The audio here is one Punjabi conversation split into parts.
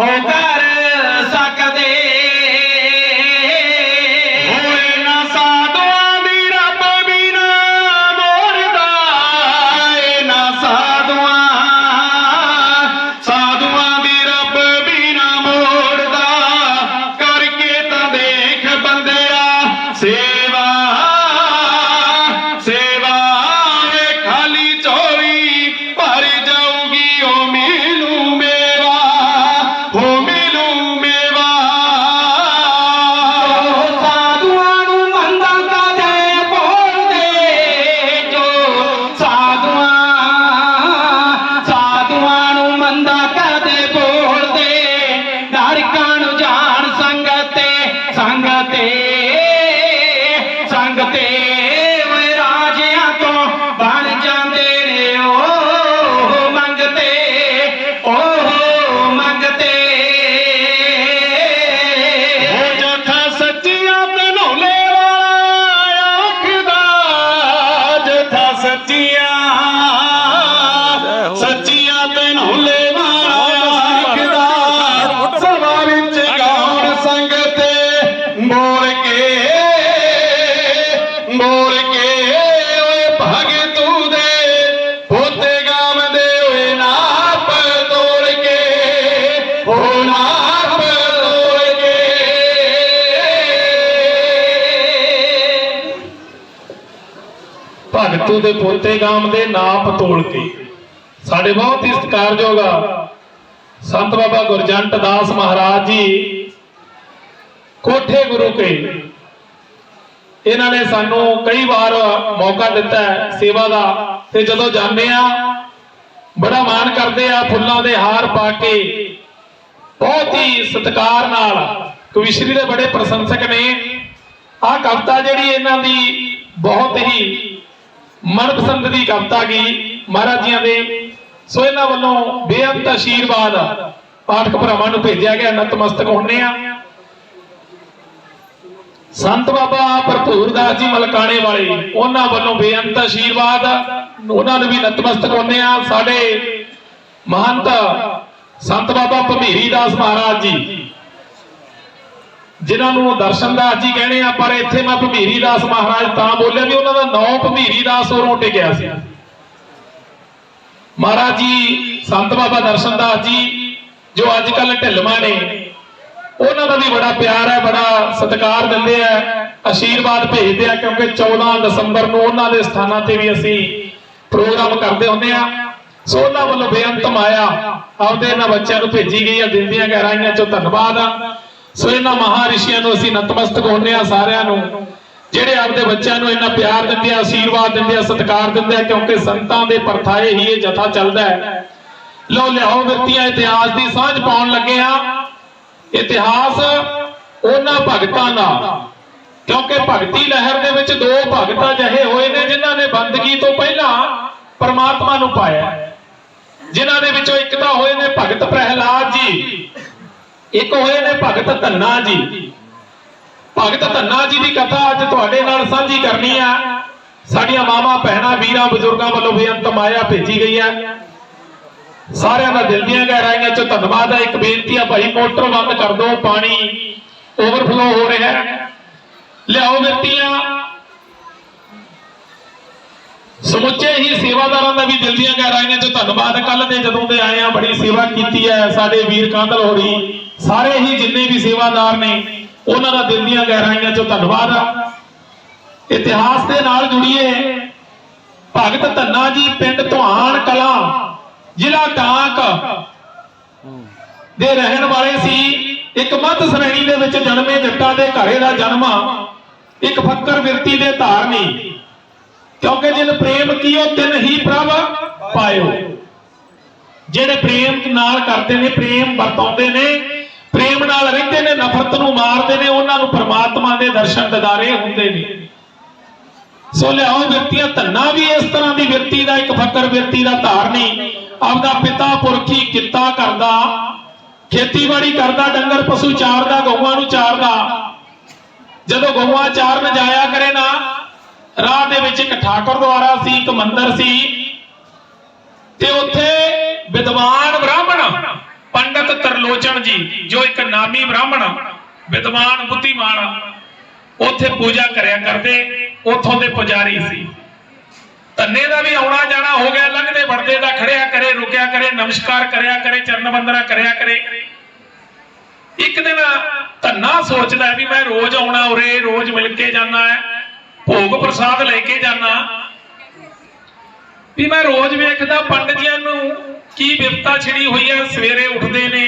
ਹੋ ਕਰ ਸਕਦੇ। ਹੋਏ ਨਾ ਸਾਧੂਆਂ ਦੀ ਰੱਬ ਬਿਨਾ ਮੋੜਦਾ। ਏ ਨਾ ਸਾਧੂਆਂ ਸਾਧੂਆਂ ਦੀ ਰੱਬ ਬਿਨਾ ਮੋੜਦਾ। ਕਰਕੇ ਤਾਂ ਦੇਖ ਬੰਦਿਆ, ਸੇਵਾ ਭਗਤੂ ਦੇ ਪੋਤੇ ਗਾਮ ਦੇ ਨਾਪ ਤੋਲ ਕੇ। ਸਾਡੇ ਬਹੁਤ ਹੀ ਸਤਿਕਾਰਯੋਗ ਆ। ਸੰਤ ਬਾਬਾ ਗੁਰਜੰਟ ਦਾਸ ਮਹਾਰਾਜ ਜੀ, ਕੋਠੇ ਗੁਰੂ ਕੇ। ਇਹਨਾਂ ਨੇ ਸਾਨੂੰ ਕਈ ਵਾਰ ਮੌਕਾ ਦਿੱਤਾ ਸੇਵਾ ਦਾ। ਤੇ ਜਦੋਂ ਜਾਂਦੇ ਆ, ਬੜਾ ਮਾਣ ਕਰਦੇ ਆ ਫੁੱਲਾਂ ਦੇ ਹਾਰ ਪਾ ਕੇ। ਬਹੁਤ ਹੀ ਸਤਿਕਾਰ ਨਾਲ ਕਵਿਸ਼ਰੀ ਦੇ ਬੜੇ ਪ੍ਰਸ਼ੰਸਕ ਨੇ। ਆਹ ਕਵਿਤਾ ਜਿਹੜੀ ਇਹਨਾਂ ਦੀ ਬਹੁਤ ਹੀ ਮਨਪਸੰਦ ਦੀ ਕਵਿਤਾ ਗਈ ਮਹਾਰਾਜ ਜੀਆਂ ਦੇ। ਸੋ ਇਹਨਾਂ ਵੱਲੋਂ ਬੇਅੰਤ ਆਸ਼ੀਰਵਾਦ ਪਾਠਕ ਭਰਾਵਾਂ ਨੂੰ ਭੇਜਿਆ ਗਿਆ। ਨਤਮਸਤਕ ਹੁੰਨੇ ਆ। ਸੰਤ ਬਾਬਾ ਭਰਪੂਰ ਦਾਸ ਜੀ ਮਲਕਾਣੇ ਵਾਲੇ, ਉਹਨਾਂ ਵੱਲੋਂ ਬੇਅੰਤ ਆਸ਼ੀਰਵਾਦ ਉਹਨਾਂ ਨੂੰ ਵੀ ਨਤਮਸਤਕ ਹੁੰਨੇ ਆ। ਸਾਡੇ ਮਹੰਤ ਸੰਤ ਬਾਬਾ ਭਮੀਰੀ ਦਾਸ ਮਹਾਰਾਜ ਜੀ। ਜਿਨ੍ਹਾਂ ਨੂੰ ਦਰਸ਼ਨ ਦਾਸ ਜੀ ਕਹਿੰਦੇ ਆ, ਪਰ ਇੱਥੇ ਮੈਂ ਭਮੀਰੀ ਦਾਸ ਮਹਾਰਾਜ ਤਾਂ ਬੋਲਿਆ ਵੀ ਉਹਨਾਂ ਦਾ ਨਾਮ ਭਮੀਰੀ ਦਾਸ ਉਰੋਂ ਟਿਕਿਆ ਸੀ। ਮਹਾਰਾਜ ਜੀ, ਸੰਤ ਬਾਬਾ ਦਰਸ਼ਨ ਦਾਸ ਜੀ, ਜੋ ਅੱਜ ਕੱਲ ਢਿਲਮਾ ਨੇ, ਉਹਨਾਂ ਦਾ ਵੀ ਬੜਾ ਪਿਆਰ ਹੈ, ਬੜਾ ਸਤਿਕਾਰ ਦਿੰਦੇ ਆ ਆਸ਼ੀਰਵਾਦ ਭੇਜਦੇ ਆ, ਕਿਉਂਕਿ 14 ਦਸੰਬਰ ਨੂੰ ਉਹਨਾਂ ਦੇ ਸਥਾਨਾਂ ਤੇ ਵੀ ਅਸੀਂ ਪ੍ਰੋਗਰਾਮ ਕਰਦੇ ਹੁੰਦੇ ਆ। ਸੋ ਉਹਨਾਂ ਵੱਲੋਂ ਬੇਅੰਤ ਮਾਇਆ ਆਪਦੇ ਇਹਨਾਂ ਬੱਚਿਆਂ ਨੂੰ ਭੇਜੀ ਗਈ ਆ, ਦਿੰਦੀਆਂ ਗਹਿਰਾਈਆਂ ਚੋਂ ਧੰਨਵਾਦ ਆ। ਸੋ ਇਹਨਾਂ ਮਹਾਰਿਸ਼ੀਆਂ ਨੂੰ ਅਸੀਂ ਨਤਮਸਤਕ ਹੁੰਦੇ ਆ ਸਾਰਿਆਂ ਨੂੰ। ਜਿਹੜੇ ਆਪਦੇ ਬੱਚਿਆਂ ਨੂੰ ਇੰਨਾ ਪਿਆਰ ਦਿੰਦੇ ਆ, ਆਸ਼ੀਰਵਾਦ ਦਿੰਦੇ ਆ, ਸਤਿਕਾਰ ਦਿੰਦੇ ਆ, ਕਿਉਂਕਿ ਸੰਤਾਂ ਦੇ ਪਰਥਾਏ ਹੀ ਇਹ ਜਥਾ ਚੱਲਦਾ ਹੈ। ਲਓ, ਲਿਆਓ ਵਿਅਕਤੀਆਂ ਇਤਿਹਾਸ ਦੀ ਸਾਂਝ ਪਾਉਣ ਲੱਗੇ ਆ ਇਤਿਹਾਸ ਉਹਨਾਂ ਭਗਤਾਂ ਦਾ, ਕਿਉਂਕਿ ਭਗਤੀ ਲਹਿਰ ਦੇ ਵਿੱਚ ਦੋ ਭਗਤਾਂ ਅਜਿਹੇ ਹੋਏ ਨੇ ਜਿਨ੍ਹਾਂ ਨੇ ਬੰਦਗੀ ਤੋਂ ਪਹਿਲਾਂ ਪਰਮਾਤਮਾ ਨੂੰ ਪਾਇਆ ਜਿਨ੍ਹਾਂ ਦੇ ਵਿੱਚੋਂ ਇੱਕ ਤਾਂ ਹੋਏ ਨੇ ਭਗਤ ਪ੍ਰਹਿਲਾਦ ਜੀ। ਇੱਕ ਹੋਏ ਨੇ ਭਗਤ ਧੰਨਾ ਜੀ। ਭਗਤ ਧੰਨਾ ਜੀ ਦੀ ਕਥਾ ਅੱਜ ਤੁਹਾਡੇ ਨਾਲ ਸਾਂਝੀ ਕਰਨੀ ਆ। ਸਾਡੀਆਂ ਮਾਵਾਂ, ਭੈਣਾਂ, ਵੀਰਾਂ, ਬਜ਼ੁਰਗਾਂ ਵੱਲੋਂ ਬੇਅੰਤ ਮਾਇਆ ਭੇਜੀ ਗਈ ਹੈ ਸਾਰਿਆਂ ਦਾ ਦਿਲ ਦੀਆਂ ਗਹਿਰਾਈਆਂ ਚੋਂ ਧੰਨਵਾਦ ਹੈ ਇੱਕ ਬੇਨਤੀ ਆ, ਭਾਈ, ਮੋਟਰ ਬੰਦ ਕਰ ਦਿਓ, ਪਾਣੀ ਓਵਰਫਲੋ ਹੋ ਰਿਹਾ ਹੈ। ਲਿਆਓ ਮਿੱਤੀਆਂ ਸਮੁੱਚੇ ਹੀ ਸੇਵਾਦਾਰਾਂ ਦਾ ਵੀ ਦਿਲ ਦੀਆਂ ਗਹਿਰਾਈਆਂ ਚੋਂ ਧੰਨਵਾਦ। ਕੱਲ ਦੇ ਜਦੋਂ ਦੇ ਆਏ ਆ, ਬੜੀ ਸੇਵਾ ਕੀਤੀ ਹੈ ਸਾਡੇ ਵੀਰ ਕਾਂਦਲ ਹੋਰੀ। ਸਾਰੇ ਹੀ ਜਿੰਨੇ ਵੀ ਸੇਵਾਦਾਰ ਨੇ, ਉਹਨਾਂ ਦਾ ਦਿਲ ਦੀਆਂ ਗਹਿਰਾਈਆਂ ਚੋਂ ਧੰਨਵਾਦ ਆ। ਇਤਿਹਾਸ ਦੇ ਨਾਲ ਜੁੜੀਏ। ਭਗਤ ਧੰਨਾ ਜੀ, ਪਿੰਡ ਧੁਆਣ ਕਲਾਂ, ਜ਼ਿਲ੍ਹਾ ਟਾਂਕ ਦੇ ਰਹਿਣ ਵਾਲੇ ਸੀ। ਇੱਕ ਮੱਧ ਸ਼੍ਰੇਣੀ ਦੇ ਵਿੱਚ ਜਨਮੇ ਜੱਟਾਂ ਦੇ ਘਰੇ ਦਾ ਜਨਮ ਇੱਕ ਫੱਕਰ ਵਿਰਤੀ ਦੇ ਧਾਰਨੀ। ਕਿਉਂਕਿ ਜਿਨ ਪ੍ਰੇਮ ਕੀਓ, ਤਿਨ ਹੀ ਪ੍ਰਭ ਪਾਇਓ। ਜਿਹੜੇ ਪ੍ਰੇਮ ਨਾਲ ਕਰਦੇ ਨੇ, ਪ੍ਰੇਮ ਵਰਤਾਉਂਦੇ ਨੇ ਪ੍ਰੇਮ ਨਾਲ ਰਹਿੰਦੇ ਨੇ, ਨਫ਼ਰਤ ਨੂੰ ਮਾਰਦੇ ਨੇ, ਉਹਨਾਂ ਨੂੰ ਪ੍ਰਮਾਤਮਾ ਦੇ ਦਰਸ਼ਨ ਦਿਦਾਰੇ ਹੁੰਦੇ ਨੇ। ਸੋ ਲਿਆਓ ਵਿਅਕਤੀਆਂ, ਧੰਨਾ ਵੀ ਇਸ ਤਰ੍ਹਾਂ ਦੀ ਵਿਅਕਤੀ ਦਾ, ਇੱਕ ਫਕਰ ਵਿਅਕਤੀ ਦਾ ਧਾਰਨੀ ਆਪਦਾ ਪਿਤਾ, ਪੁਰਖੀ, ਕਿੱਤਾ ਕਰਦਾ, ਖੇਤੀਬਾੜੀ ਕਰਦਾ, ਡੰਗਰ, ਪਸ਼ੂ ਚਾਰਦਾ, ਗਊਆਂ ਨੂੰ ਚਾਰਦਾ। ਜਦੋਂ ਗਊਆਂ ਚਾਰਨ ਜਾਇਆ ਕਰੇ ਨਾ, ਰਾਹ ਦੇ ਵਿੱਚ ਇੱਕ ਠਾਕੁਰ ਦੁਆਰਾ ਸੀ, ਇੱਕ ਮੰਦਿਰ ਸੀ, ਤੇ ਉੱਥੇ ਵਿਦਵਾਨ ਬ੍ਰਾਹਮਣ ਪੰਡਤ ਤਰਲੋਚਨ ਜੀ, ਜੋ ਇੱਕ ਨਾਮੀ ਬ੍ਰਾਹਮਣ, ਵਿਦਵਾਨ, ਬੁੱਧੀਮਾਨ, ਉੱਥੇ ਪੂਜਾ ਕਰਿਆ ਕਰਦੇ, ਉੱਥੋਂ ਦੇ ਪੁਜਾਰੀ ਸੀ। ਧੰਨੇ ਦਾ ਵੀ ਆਉਣਾ ਜਾਣਾ ਹੋ ਗਿਆ, ਲੰਘਦੇ ਵੜਦੇ ਦਾ ਖੜਿਆ ਕਰੇ, ਰੁਕਿਆ ਕਰੇ, ਨਮਸਕਾਰ ਕਰਿਆ ਕਰੇ, ਚਰਨ ਬੰਦਨਾ ਕਰਿਆ ਕਰੇ। ਇੱਕ ਦਿਨ ਧੰਨਾ ਸੋਚਦਾ ਵੀ ਮੈਂ ਰੋਜ਼ ਆਉਣਾ, ਉਰੇ ਰੋਜ਼ ਮਿਲ ਕੇ ਜਾਣਾ ਹੈ, ਭੋਗ ਪ੍ਰਸਾਦ ਲੈ ਕੇ ਜਾਣਾ ਵੀ ਮੈਂ ਰੋਜ਼ ਵੇਖਦਾ ਪੰਡਤ ਜੀਆਂ ਨੂੰ ਕੀ ਵਿਪਤਾ ਛਿੜੀ ਹੋਈ ਹੈ ਸਵੇਰੇ ਉੱਠਦੇ ਨੇ,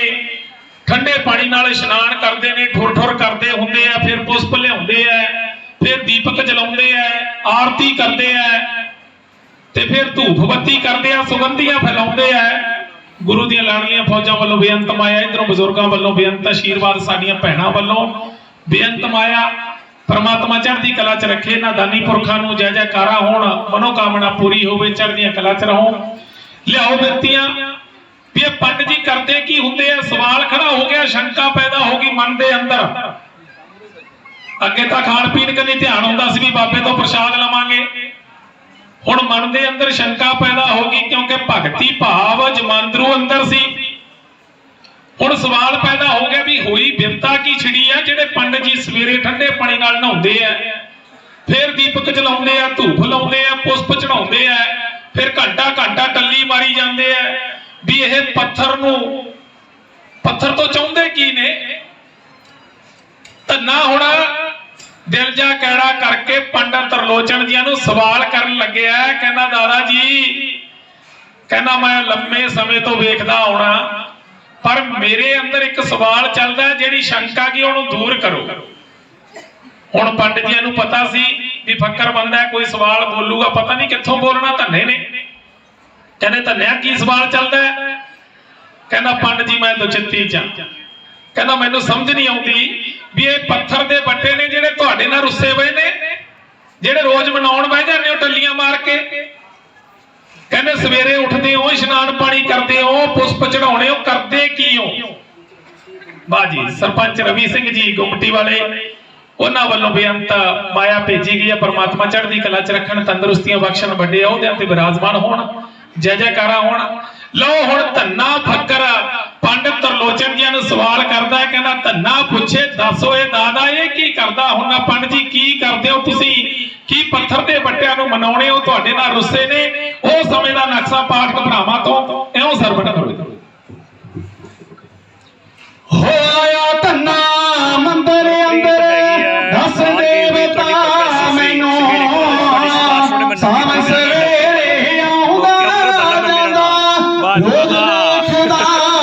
ਠੰਡੇ ਪਾਣੀ ਨਾਲ ਇਸ਼ਨਾਨ ਕਰਦੇ ਨੇ ਠੁਰ ਠੁਰ ਕਰਦੇ ਹੁੰਦੇ ਆ, ਫਿਰ ਪੁਸ਼ਪ ਲਿਆਉਂਦੇ ਆ, ਫਿਰ ਦੀਪਕ ਜਲਾਉਂਦੇ ਆ, ਆਰਤੀ ਕਰਦੇ ਆ, ਤੇ ਫਿਰ ਧੂਪ ਬੱਤੀ ਕਰਦੇ ਆ, ਸੁਗੰਧੀਆਂ ਫੈਲਾਉਂਦੇ ਆ। ਗੁਰੂ ਦੀਆਂ ਲਾੜੀਆਂ ਫੌਜਾਂ ਵੱਲੋਂ ਬੇਅੰਤ ਮਾਇਆ, ਇਧਰੋਂ ਬਜ਼ੁਰਗਾਂ ਵੱਲੋਂ ਬੇਅੰਤ, ਆਸ਼ੀਰਵਾਦ ਸਾਡੀਆਂ ਭੈਣਾਂ ਵੱਲੋਂ ਬੇਅੰਤ ਮਾਇਆ। ਪਰਮਾਤਮਾ ਚੜ੍ਹਦੀ ਕਲਾ 'ਚ ਰੱਖੇ, ਇਹਨਾਂ ਦਾਨੀ ਪੁਰਖਾਂ ਨੂੰ ਜੈ ਜੈਕਾਰਾ ਹੋਣ, ਮਨੋਕਾਮਨਾ ਪੂਰੀ ਹੋਵੇ, ਚੜ੍ਹਦੀਆਂ ਕਲਾ 'ਚ ਰਹੋ। ਲਿਆਓ ਬਿਰਤੀਆਂ, ਵੀ ਇਹ ਪੰਡ ਜੀ ਕਰਦੇ ਕੀ ਹੁੰਦੇ ਆ? ਸਵਾਲ ਖੜਾ ਹੋ ਗਿਆ, ਸ਼ੰਕਾ ਪੈਦਾ ਹੋ ਗਈ ਮਨ ਦੇ ਅੰਦਰ। ਅੱਗੇ ਤਾਂ ਖਾਣ ਪੀਣ ਕੰਨੀ ਧਿਆਨ ਹੁੰਦਾ ਸੀ ਵੀ ਬਾਬੇ ਤੋਂ ਪ੍ਰਸ਼ਾਦ ਲਵਾਂਗੇ। ਹੁਣ ਮਨ ਦੇ ਅੰਦਰ ਸ਼ੰਕਾ ਪੈਦਾ ਹੋ ਗਈ, ਕਿਉਂਕਿ ਭਗਤੀ ਭਾਵ ਜਮਾਂਦਰੂ ਅੰਦਰ ਸੀ। ਹੁਣ ਸਵਾਲ ਪੈਦਾ ਹੋ ਗਿਆ ਵੀ ਹੋਈ ਬਿਰਤਾ ਕੀ ਛਿੜੀ ਆ, ਜਿਹੜੇ ਪੰਡਤ ਜੀ ਸਵੇਰੇ ਠੰਡੇ ਪਾਣੀ ਨਾਲ ਨਹਾਉਂਦੇ ਆ, ਫਿਰ ਦੀਪਕ ਜਲਾਉਂਦੇ ਆ, ਧੂਪ ਲਾਉਂਦੇ ਆ, ਪੁਸ਼ਪ ਚੜਾਉਂਦੇ ਆ, ਫਿਰ ਘੰਟਾ ਘੰਟਾ ਟੱਲੀ ਮਾਰੀ ਜਾਂਦੇ ਆ, ਵੀ ਇਹ ਪੱਥਰ ਨੂੰ, ਪੱਥਰ ਤੋਂ ਚਾਹੁੰਦੇ ਕੀ ਨੇ? ਧੰਨਾ ਹੁਣ, ਦਿਲ ਜਾ ਕਿਹੜਾ ਕਰਕੇ ਪੰਡਤ ਤਰਲੋਚਨ ਜੀਆਂ ਨੂੰ ਸਵਾਲ ਕਰਨ ਲੱਗਿਆ ਕਹਿੰਦਾ ਦਾਦਾ ਜੀ, ਕਹਿੰਦਾ ਮੈਂ ਲੰਮੇ ਸਮੇਂ ਤੋਂ ਵੇਖਦਾ ਆਉਣਾ। ਪਰ ਮੇਰੇ ਅੰਦਰ ਇੱਕ ਸਵਾਲ ਚੱਲਦਾ ਜਿਹੜੀ ਸ਼ੰਕਾ ਕੀ ਉਹਨੂੰ ਦੂਰ ਕਰੋ। ਹੁਣ ਪੰਡਤ ਜੀਆਂ ਨੂੰ ਪਤਾ ਸੀ ਵੀ ਫੱਕਰ ਬੰਦਾ ਕੋਈ ਸਵਾਲ ਬੋਲੂਗਾ, ਪਤਾ ਨਹੀਂ ਕਿੱਥੋਂ ਬੋਲਣਾ, ਧੰਨੇ ਨੇ। ਕਹਿੰਦੇ, ਧੰਨਿਆ, ਕੀ ਸਵਾਲ ਚੱਲਦਾ ਕਹਿੰਦਾ, ਪੰਡਤ ਜੀ, ਮੈਂ ਦੁਚਿੱਤੀ ਚ ਕਹਿੰਦਾ, ਮੈਨੂੰ ਸਮਝ ਨਹੀਂ ਆਉਂਦੀ ਵੀ ਇਹ ਪੱਥਰ ਦੇ ਬੱਟੇ ਨੇ, ਜਿਹੜੇ ਤੁਹਾਡੇ ਨਾਲ ਰੁੱਸੇ ਪਏ ਨੇ, ਜਿਹੜੇ ਰੋਜ਼ ਮਨਾਉਣ ਬਹਿ ਜਾਂਦੇ ਹੋ, ਟੱਲੀਆਂ ਮਾਰ ਕੇ। ਕਹਿੰਦੇ ਸਵੇਰੇ ਉੱਠਦੇ ਹੋ, ਇਸ਼ਨਾਨ ਪਾਣੀ ਕਰਦੇ ਹੋ, ਪੁਸ਼ਪ ਚੜਾਉਣੇ ਹੋ, ਕਰਦੇ ਕੀ ਹੋ ਬਾਜੀ ਸਰਪੰਚ ਰਵੀ ਸਿੰਘ ਜੀ, ਗੁੰਮਟੀ ਵਾਲੇ, ਉਹਨਾਂ ਵੱਲੋਂ ਬੇਅੰਤ ਮਾਇਆ ਭੇਜੀ ਗਈ ਹੈ, ਪਰਮਾਤਮਾ ਚੜ੍ਹਦੀ ਕਲਾ ਚ ਰੱਖਣ, ਤੰਦਰੁਸਤੀਆਂ ਬਖਸ਼ਣ, ਵੱਡੇ ਅਹੁਦਿਆਂ ਤੇ ਵਿਰਾਜਮਾਨ ਹੋਣ, ਜੈ ਜੈਕਾਰਾ ਹੋਣ। ਲਓ ਹੁਣ ਧੰਨਾ ਫੱਕਰ। ਪੰਡਤ ਤਰਲੋਚਨ ਜੀਆਂ ਨੂੰ ਸਵਾਲ ਕਰਦਾ ਹੈ, ਕਹਿੰਦਾ, ਧੰਨਾ ਪੁੱਛੇ, ਦੱਸੋ ਇਹ ਦਾਦਾ, ਇਹ ਕੀ ਕਰਦਾ? ਹੁਣ ਪੰਡਤ ਜੀ ਕੀ ਕਰਦੇ ਹੋ ਤੁਸੀਂ? ਕੀ ਪੱਥਰ ਦੇ ਵੱਟਿਆਂ ਨੂੰ ਮਨਾਉਣੇ ਹੋ? ਤੁਹਾਡੇ ਨਾਲ ਰੁੱਸੇ ਨੇ। ਉਹ ਸਮੇਂ ਦਾ ਨਕਸ਼ਾ ਪਾਠ ਘਬਰਾਵਾਂ ਤੋਂ ਇਉਂ ਸਰਵਣ ਕਰੋ ਹੋਇਆ ਧੰਨਾ ਮੰਦਰ ਅੰਦਰ।